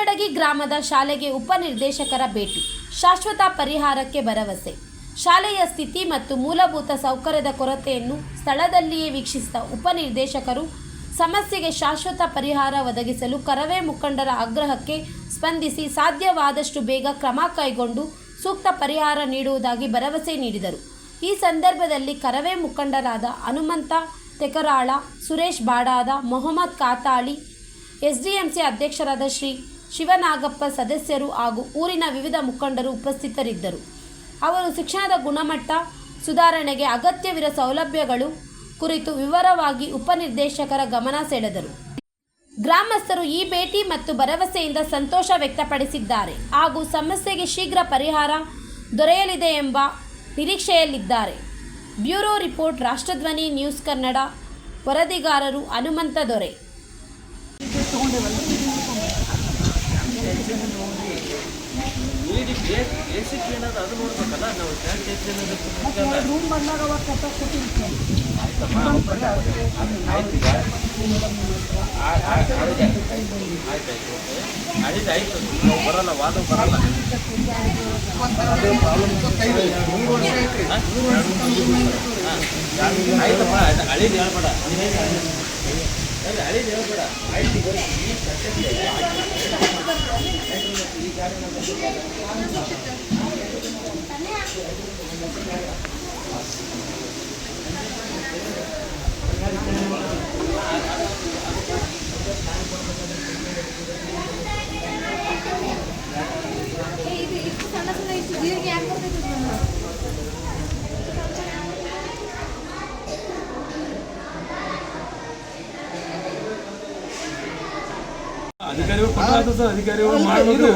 ಕಟ್ಟಡಗಿ ಗ್ರಾಮದ ಶಾಲೆಗೆ ಉಪನಿರ್ದೇಶಕರ ಭೇಟಿ. ಶಾಶ್ವತ ಪರಿಹಾರಕ್ಕೆ ಭರವಸೆ. ಶಾಲೆಯ ಸ್ಥಿತಿ ಮತ್ತು ಮೂಲಭೂತ ಸೌಕರ್ಯದ ಕೊರತೆಯನ್ನು ಸ್ಥಳದಲ್ಲಿಯೇ ವೀಕ್ಷಿಸಿದ ಉಪನಿರ್ದೇಶಕರು, ಸಮಸ್ಯೆಗೆ ಶಾಶ್ವತ ಪರಿಹಾರ ಒದಗಿಸಲು ಕರವೇ ಮುಖಂಡರ ಆಗ್ರಹಕ್ಕೆ ಸ್ಪಂದಿಸಿ ಸಾಧ್ಯವಾದಷ್ಟು ಬೇಗ ಕ್ರಮ ಕೈಗೊಂಡು ಸೂಕ್ತ ಪರಿಹಾರ ನೀಡುವುದಾಗಿ ಭರವಸೆ ನೀಡಿದರು. ಈ ಸಂದರ್ಭದಲ್ಲಿ ಕರವೇ ಮುಖಂಡರಾದ ಹನುಮಂತ ತೆಕರಾಳ, ಸುರೇಶ್ ಬಾಡಾದ, ಮೊಹಮ್ಮದ್ ಕಾತಾಳಿ, ಎಸ್ಡಿಎಂಸಿ ಅಧ್ಯಕ್ಷರಾದ ಶ್ರೀ ಶಿವನಾಗಪ್ಪ ಸದಸ್ಯರು ಹಾಗೂ ಊರಿನ ವಿವಿಧ ಮುಖಂಡರು ಉಪಸ್ಥಿತರಿದ್ದರು. ಅವರು ಶಿಕ್ಷಣದ ಗುಣಮಟ್ಟ, ಸುಧಾರಣೆಗೆ ಅಗತ್ಯವಿರುವ ಸೌಲಭ್ಯಗಳು ಕುರಿತು ವಿವರವಾಗಿ ಉಪನಿರ್ದೇಶಕರ ಗಮನ ಸೆಳೆದರು. ಗ್ರಾಮಸ್ಥರು ಈ ಭೇಟಿ ಮತ್ತು ಭರವಸೆಯಿಂದ ಸಂತೋಷ ವ್ಯಕ್ತಪಡಿಸಿದ್ದಾರೆ ಹಾಗೂ ಸಮಸ್ಯೆಗೆ ಶೀಘ್ರ ಪರಿಹಾರ ದೊರೆಯಲಿದೆ ಎಂಬ ನಿರೀಕ್ಷೆಯಲ್ಲಿದ್ದಾರೆ. Bureau report, Rashtradhwani, news Kannada, ವರದಿಗಾರರು Hanumantha ದೊರೆ. ಬೇಸಿಕ್ ಏನದ ಅದು ನೋಡ್ಬೇಕಲ್ಲ ನಾವು ಏನದ ರೂಮ್ ಬಂದಾಗ ಅವಾಗ ಕಟ್ಟ ಕೊಟ್ಟಿರ್ತೀನಿ ಆಯ್ತಾಯ್ತು ಆಯ್ತು ಆಯ್ತು ನಾವು ಬರಲ್ಲ ವಾದ ಬರಲ್ಲ ಆಯ್ತಪ್ಪ ಅಳಿದು ಹೇಳ್ಬೇಡ ಅಳಿದು ಹೇಳ್ಬೇಡ ってた。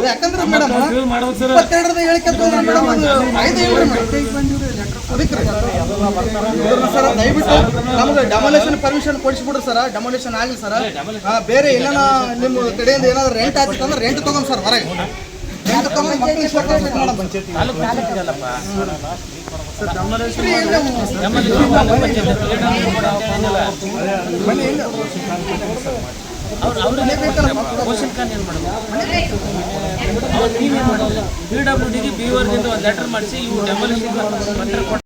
ಯಾಕಂದ್ರೆ ಮೇಡಮ್ ಇಪ್ಪತ್ತೆರಡರದ ಹೇಳಿಕೆ ಮೇಡಮ್ ಅದು ಐದು ಹೇಳ್ರಿ ಮೇಡಮ್. ಸರ್ ದಯವಿಟ್ಟು ನಮ್ಗೆ ಡೆಮೊಲೇಷನ್ ಪರ್ಮಿಷನ್ ಕೊಡಿಸ್ಬಿಡ್ರಿ ಸರ್. ಡಮೊಲೇಷನ್ ಆಗಲಿ ಸರ್. ಬೇರೆ ಏನಾನ ನಿಮ್ಮ ಕಡೆಯಿಂದ ಏನಾದ್ರು ರೆಂಟ್ ಆಗ್ತಂದ್ರೆ ರೆಂಟ್ ತಗೊಂಡ್ ಸರ್ ಹೊರಗೆ. ರೆಂಟ್ ತಗೊಂಡು ಮಕ್ಕಳಿಗೆ ಪಂಚಾಯತಿ ಪಿ ಡಬ್ಲ್ಯೂ ಡಿಗೆ ಬಿ ವರ್ಗಿಂದ ಒಂದು ಲೆಟರ್ ಮಾಡಿಸಿ ಇವು ಡೆಮೊಲಿಷನ್ ಪತ್ರ